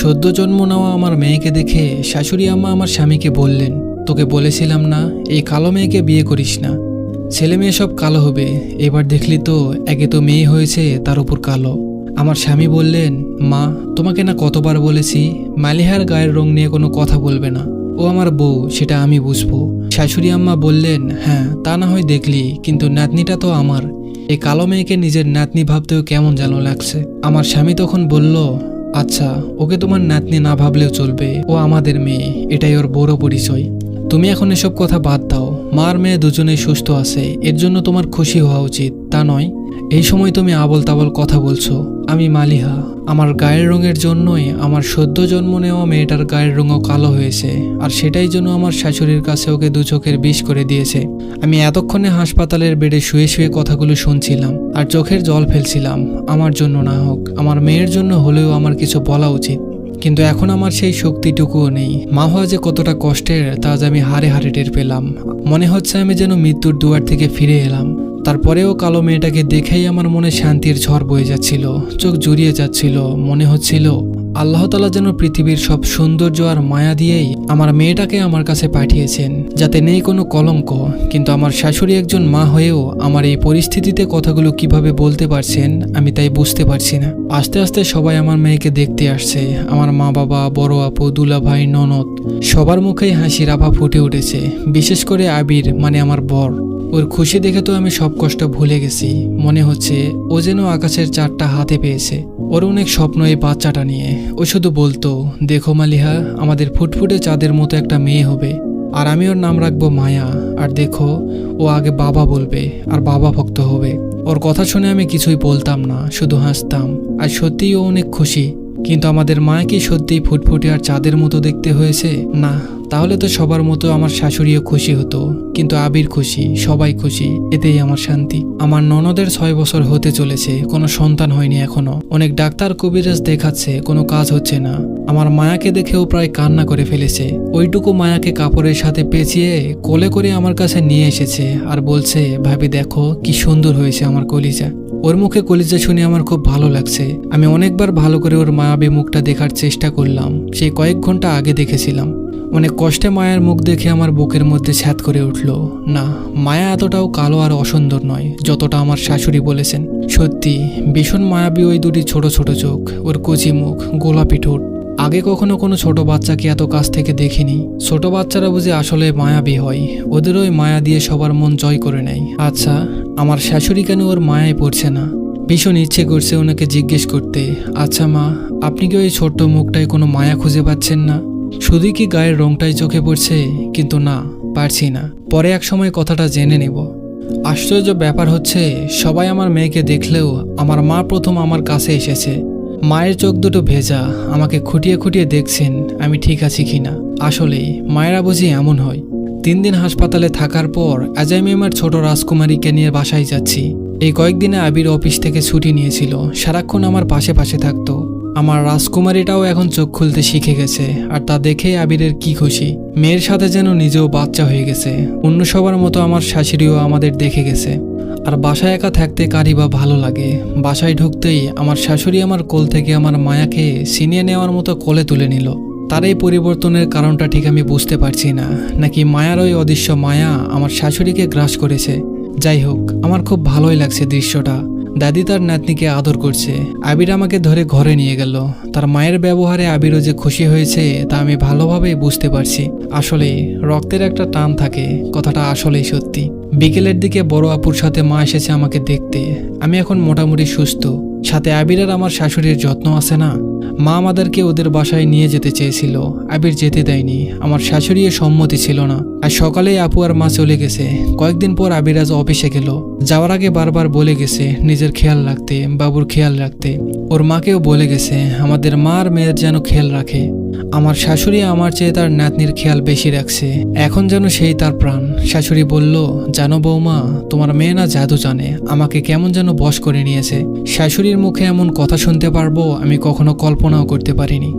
সদ্য জন্ম নেওয়া আমার মেয়েকে দেখে শাশুড়ি আম্মা আমার স্বামীকে বললেন, তোকে বলেছিলাম না, এই কালো মেয়েকে বিয়ে করিস না। ছেলে মেয়ে সব কালো হবে। এবার দেখলি তো, একে তো মেয়ে হয়েছে, তার উপর কালো। আমার স্বামী বললেন, মা, তোমাকে না কতবার বলেছি, মালিহার গায়ের রং নিয়ে কোনো কথা বলবে না। ও আমার বউ, সেটা আমি বুঝব। শাশুড়ি আম্মা বললেন হ্যাঁ তা না হয় দেখলি, কিন্তু নাতনিটা তো আমার। এই কালো মেয়েকে নিজের নাতনি ভাবতেও কেমন যেন লাগছে। আমার স্বামী তখন বলল আচ্ছা ওকে তোমার নাতনি না ভাবলেও চলবে। ও আমাদের মেয়ে, এটাই ওর বড় পরিচয়। তুমি এখন এসব কথা বাদ দাও। মার মেয়ে দুজনেই সুস্থ আছে। এর জন্য তোমার খুশি হওয়া উচিত, তা নয়। এই সময় তুমি আবল তাবল কথা বলছো। আমি মালিহা, আমার গায়ের রঙের জন্যই আমার সদ্য জন্ম নেওয়া মেয়েটার গায়ের রঙও কালো হয়েছে, আর সেটাই জন্য আমার শাশুড়ির কাছে ওকে দু চোখের বিষ করে দিয়েছে। আমি এতক্ষণে হাসপাতালের বেডে শুয়ে শুয়ে কথাগুলো শুনছিলাম, আর চোখের জল ফেলছিলাম, আমার জন্য না হোক, আমার মেয়ের জন্য হলেও আমার কিছু বলা উচিত। কিন্তু এখন আমার সেই শক্তিটুকুও নেই। মা হওয়া যে কতটা কষ্টের, তা আজ আমি হারে হারে টের পেলাম। মনে হচ্ছে আমি যেন মৃত্যুর দুয়ার থেকে ফিরে এলাম। তারপরেও কালো মেয়েটাকে দেখেই আমার মনে শান্তির ঝড় বয়ে যাচ্ছিল, চোখ জুড়িয়ে যাচ্ছিল, মনে হচ্ছিল আল্লাহ তালা যেন পৃথিবীর সব সৌন্দর্য আর মায়া দিয়েই আমার মেয়েটাকে আমার কাছে পাঠিয়েছেন, যাতে নেই কোনো কলঙ্ক, কিন্তু আমার শাশুড়ি একজন মা হয়েও আমার এই পরিস্থিতিতে কথাগুলো কীভাবে বলতে পারছেন আমি তাই বুঝতে পারছি না। আস্তে আস্তে সবাই আমার মেয়েকে দেখতে আসছে, আমার মা বাবা, বড় আপু, দুলা ভাই, ননদ, সবার মুখেই হাসির আভা ফুটে উঠেছে, বিশেষ করে আবির মানে আমার বর। ওর খুশি দেখে তো আমি সব কষ্ট ভুলে গেছি। মনে হচ্ছে ও যেন আকাশের চারটা হাতে পেয়েছে। ওর অনেক স্বপ্ন এই বাচ্চাটা নিয়ে। ও শুধু বলতো, দেখো মালিহা, আমাদের ফুটফুটে চাঁদের মতো একটা মেয়ে হবে। আর আমি ওর নাম রাখব মায়া। আর দেখো, ও আগে বাবা বলবে, আর বাবা ভক্ত হবে। ওর কথা শুনে আমি কিছুই বলতাম না, শুধু হাসতাম। আর সত্যিই ও অনেক খুশি। কিন্তু আমাদের মায়া কি সত্যিই ফুটফুটে আর চাঁদের মতো দেখতে হয়েছে? না, তাহলে তো সবার মতো আমার শাশুড়িও খুশি হতো। কিন্তু আবির খুশি, সবাই খুশি, এতেই আমার শান্তি। আমার ননদের ছয় বছর হতে চলেছে, কোনো সন্তান হয়নি এখনও। অনেক ডাক্তার কবিরাজ দেখাচ্ছে, কোনো কাজ হচ্ছে না। আমার মায়াকে দেখেও প্রায় কান্না করে ফেলেছে। ওইটুকু মায়াকে কাপড়ের সাথে পেঁচিয়ে কোলে করে আমার কাছে নিয়ে এসেছে আর বলছে, ভাবি দেখো, কি সুন্দর হয়েছে আমার কলিজা। ওর মুখে কলিজা শুনে আমার খুব ভালো লাগছে। আমি অনেকবার ভালো করে ওর মায়াবী মুখটা দেখার চেষ্টা করলাম। সেই কয়েক ঘণ্টা আগে দেখেছিলাম। অনেক কষ্টে মায়ার মুখ দেখে আমার বুকের মধ্যে ছ্যাদ করে উঠল। না, মায়া এতটাও কালো আর অসুন্দর নয়, যতটা আমার শাশুড়ি বলেছেন। সত্যি, ভীষণ মায়াবী ওই দুটি ছোট ছোট চোখ, ওর কচি মুখ, গোলাপি ঠোঁট। আগে কখনো কোনো ছোট বাচ্চাকে এত কাছ থেকে দেখিনি। ছোট বাচ্চারা বুঝি আসলে মায়াবী হয়। ওদের ওই মায়া দিয়ে সবার মন জয় করে নেয়। আচ্ছা আমার শাশুড়ি কেন ওর মায়ায় পড়ছে না? ভীষণ ইচ্ছে করছে ওনাকে জিজ্ঞেস করতে। আচ্ছা মা, আপনি কি ওই ছোট্ট মুখটায় কোনো মায়া খুঁজে পাচ্ছেন না? শুধুই কি গায়ের রংটাই চোখে পড়ছে? কিন্তু না, পারছি না। পরে এক সময় কথাটা জেনে নেব। আশ্চর্য ব্যাপার হচ্ছে, সবাই আমার মেয়েকে দেখলেও আমার মা প্রথম আমার কাছে এসেছে। মায়ের চোখ দুটো ভেজা, আমাকে খুঁটিয়ে খুঁটিয়ে দেখছেন, আমি ঠিক আছি কিনা। আসলেই, মায়েরা বুঝি এমন হয়। তিন দিন হাসপাতালে থাকার পর আজ আমি আমার ছোট রাজকুমারীকে নিয়ে বাসায় যাচ্ছি। এই কয়েকদিনে আবির অফিস থেকে ছুটি নিয়েছিল। সারাক্ষণ আমার পাশে পাশে থাকতো। আমার রাজকুমারীটাও এখন চোখ খুলতে শিখে গেছে আর তা দেখে আবিরের কি খুশি। মেয়ের সাথে যেন নিজেও বাচ্চা হয়ে গেছে। অন্য সবার মতো আমার শাশুড়িও আমাদের দেখে গেছে। আর বাসায় একা থাকতে কারি বা ভালো লাগে। বাসায় ঢুকতেই আমার শাশুড়ি আমার কোল থেকে আমার মায়াকে ছিনিয়ে নেওয়ার মতো কোলে তুলে নিল। তার এই পরিবর্তনের কারণটা ঠিক আমি বুঝতে পারছি না। নাকি মায়ার ওই অদৃশ্য মায়া আমার শাশুড়িকে গ্রাস করেছে? যাই হোক, আমার খুব ভালোই লাগছে দৃশ্যটা। দাদি তার নাতনিকে আদর করছে। আবির আমাকে ধরে ঘরে নিয়ে গেল। তার মায়ের ব্যবহারে আবিরও যে খুশি হয়েছে, তা আমি ভালোভাবেই বুঝতে পারছি। আসলে রক্তের একটা টান থাকে, কথাটা আসলেই সত্যি। বিকেলের দিকে বড় আপুর সাথে মা এসেছে আমাকে দেখতে। আমি এখন মোটামুটি সুস্থ। সাথে আবির আর আমার শাশুড়ির যত্ন আছে না? মা আমাদেরকে ওদের বাসায় নিয়ে যেতে চেয়েছিল। আবির যেতে দেয়নি। আমার শাশুড়ি সম্মতি ছিল না। আর সকালেই আপু আর মা চলে গেছে। কয়েকদিন পর আবির আজ অফিসে গেল। যাওয়ার আগে বারবার বলে গেছে, নিজের খেয়াল রাখতে, বাবুর খেয়াল রাখতে। ওর মাকেও বলে গেছে, আমাদের মা আর মেয়ের যেন খেয়াল রাখে। আমার শাশুড়ি আমার চেয়ে তার নাতনির খেয়াল বেশি রাখছে। এখন যেন সেই তার প্রাণ। শাশুড়ি বলল, জানো বৌমা, তোমার মেয়ে না জাদু জানে। আমাকে কেমন যেন বশ করে নিয়েছে। শাশুড়ির মুখে এমন কথা শুনতে পারব আমি কখনো কল্পনাও করতে পারিনি।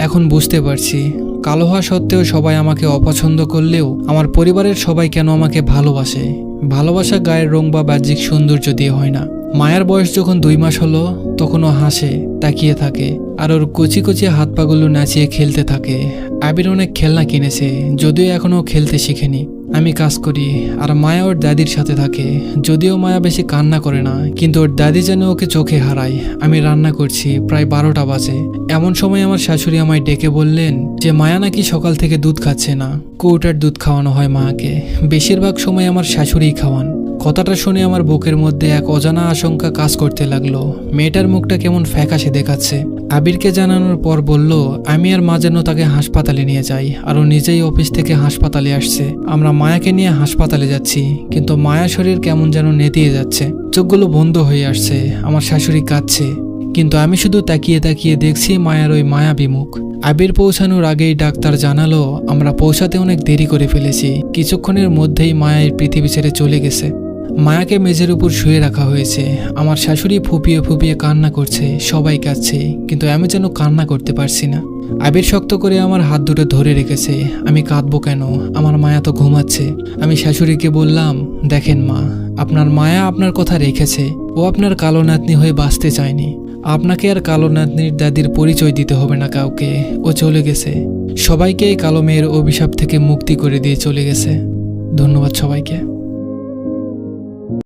এখন বুঝতে পারছি। কালো হওয়া সত্ত্বেও সবাই আমাকে অপছন্দ করলেও আমার পরিবারের সবাই কেন আমাকে ভালোবাসে? ভালোবাসা গায়ের রং বা বাহ্যিক সৌন্দর্য দিয়ে হয় না। মায়ের বয়স যখন দুই মাস হলো, তখনও হাসে। তাকিয়ে থাকে আর ওর কচি কচি হাত পাগুলো নাচিয়ে খেলতে থাকে। আবির অনেক খেলনা কিনেছে, যদিও এখনও খেলতে শিখেনি। আমি কাজ করি, আর মায়া ওর দাদির সাথে থাকে। যদিও মায়া বেশি কান্না করে না, কিন্তু ওর দাদি যেন ওকে চোখে হারায়। আমি রান্না করছি, প্রায় বারোটা বাজে। এমন সময় আমার শাশুড়ি আমায় ডেকে বললেন যে, মায়া নাকি সকাল থেকে দুধ খাচ্ছে না? কৌটার দুধ খাওয়ানো হয় মাকে বেশিরভাগ সময় আমার শাশুড়িই খাওয়ান। কথাটা শুনে আমার বুকের মধ্যে এক অজানা আশঙ্কা কাজ করতে লাগল। মেয়েটার মুখটা কেমন ফ্যাকাশে দেখাচ্ছে। আবিরকে জানানোর পর বলল, আমি আর মা যেন তাকে হাসপাতালে নিয়ে যাই, আর ও নিজেই অফিস থেকে হাসপাতালে আসছে। আমরা মায়াকে নিয়ে হাসপাতালে যাচ্ছি, কিন্তু মায়া শরীর কেমন যেন নেতিয়ে যাচ্ছে। চোখগুলো বন্ধ হয়ে আসছে, আমার শাশুড়ি কাঁদছে। কিন্তু আমি শুধু তাকিয়ে তাকিয়ে দেখছি মায়ার ওই মায়া বিমুখ আবির পৌঁছানোর আগেই ডাক্তার জানালো, আমরা পৌঁছাতে অনেক দেরি করে ফেলেছি। কিছুক্ষণের মধ্যেই মায়া এই পৃথিবী ছেড়ে চলে গেছে। মায়াকে মেঝের উপর শুয়ে রাখা হয়েছে। আমার শাশুড়ি ফুপিয়ে ফুপিয়ে কান্না করছে, সবাই কাঁদছে, কিন্তু আমি যেন কান্না করতে পারছি না। আবির শক্ত করে আমার হাত দুটো ধরে রেখেছে, আমি কাঁদবো কেন? আমার মায়া তো ঘুমাচ্ছে। আমি শাশুড়িকে বললাম, দেখেন মা, আপনার মায়া আপনার কথা রেখেছে। ও আপনার কালো নাতনি হয়ে বাঁচতে চায়নি। আপনাকে আর কালো নাতনির দাদির পরিচয় দিতে হবে না কাউকে। ও চলে গেছে। সবাইকে এই কালো মেয়ের অভিশাপ থেকে মুক্তি করে দিয়ে চলে গেছে। ধন্যবাদ সবাইকে।